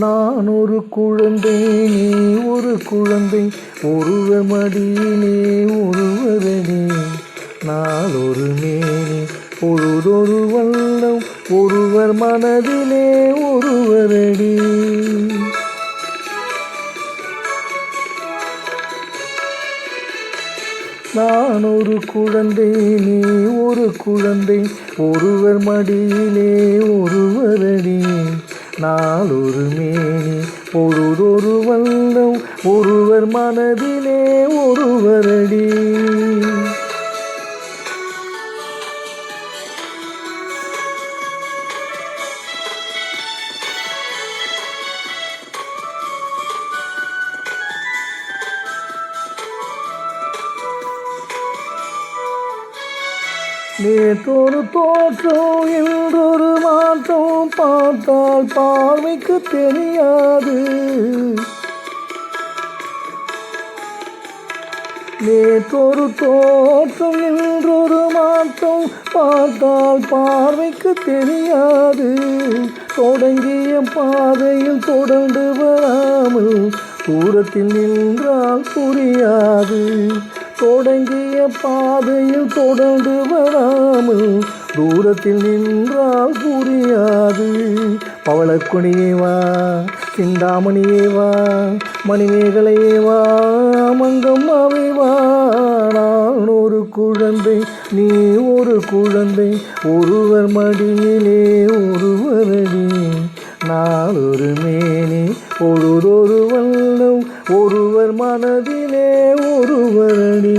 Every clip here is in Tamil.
நான் ஒரு குழந்தை நீ ஒரு குழந்தை. ஒருவர் மடியிலே ஒருவரடி நான் ஒரு மேனி பொழுதொரு வல்லம் ஒருவர் மனதிலே ஒருவரடி. நான் ஒரு குழந்தை நீ ஒரு குழந்தை. ஒருவர் மடியிலே ஒருவரடி. நாளொரு மேனி பொழுதொரு வண்ணம் ஒருவர் மனதிலே ஒருவரடி. நேற்றொரு தோற்றம் என்றொரு மாற்றம் பார்த்தால் பார்வைக்கு தெரியாது. நேற்றொரு தோற்றம் என்றொரு மாற்றம் பார்த்தால் பார்வைக்கு தெரியாது. தொடங்கிய பாதையில் தொடர்ந்து வராமல் தூரத்தில் நின்றால் புரியாது. தொடங்கிய பாதையில் தொடர்ந்து வராமல் தூரத்தில் நின்றால் புரியாது. பவளக்குடியே வா சிந்தாமணியே வா மணிமேகலையே வா மங்கம்மாவே வா. நான் ஒரு குழந்தை நீ ஒரு குழந்தை ஒருவர் மடியிலே ஒருவரடி நான் ஒரு மேனி பொழுதொரு வண்ணம் ஒருவர் மனதிலே ஒருவரடி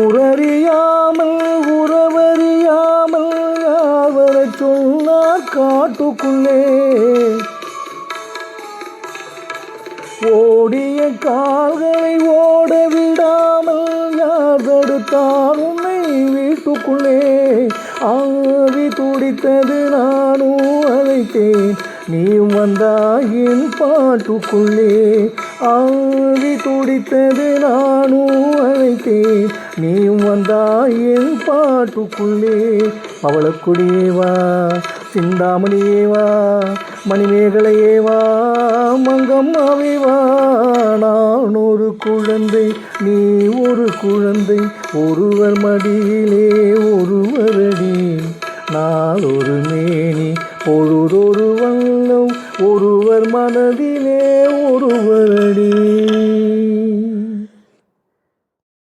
ஊரறியாமல் உறவறியாமல் யாவரை சொன்னார் காட்டுக்குள்ளே. ஓடிய கால்களை ஓட விடாமல் யார் தடுத்தார் உன்னை வீட்டுக்குள்ளே ஆவி துடித்தது நானும் அழைத்தேன். நீ வந்தாயின் பாட்டுக்குள்ளே ஆவி துடித்தது நானும் அழைத்தேன். நீ வந்தாயின் பாட்டுக்குள்ளே. அவளுக்குடியே வா சிந்தாமணியே வா மணிமேகலையே வா மங்கம்மாவே வா நான் ஒரு குழந்தை நீ ஒரு குழந்தை ஒருவர் மடியிலே ஒருவரடி நான் ஒரு மேனி பொழுதொரு வல்லம் ஒருவர் மனதிலே ஒருவரடி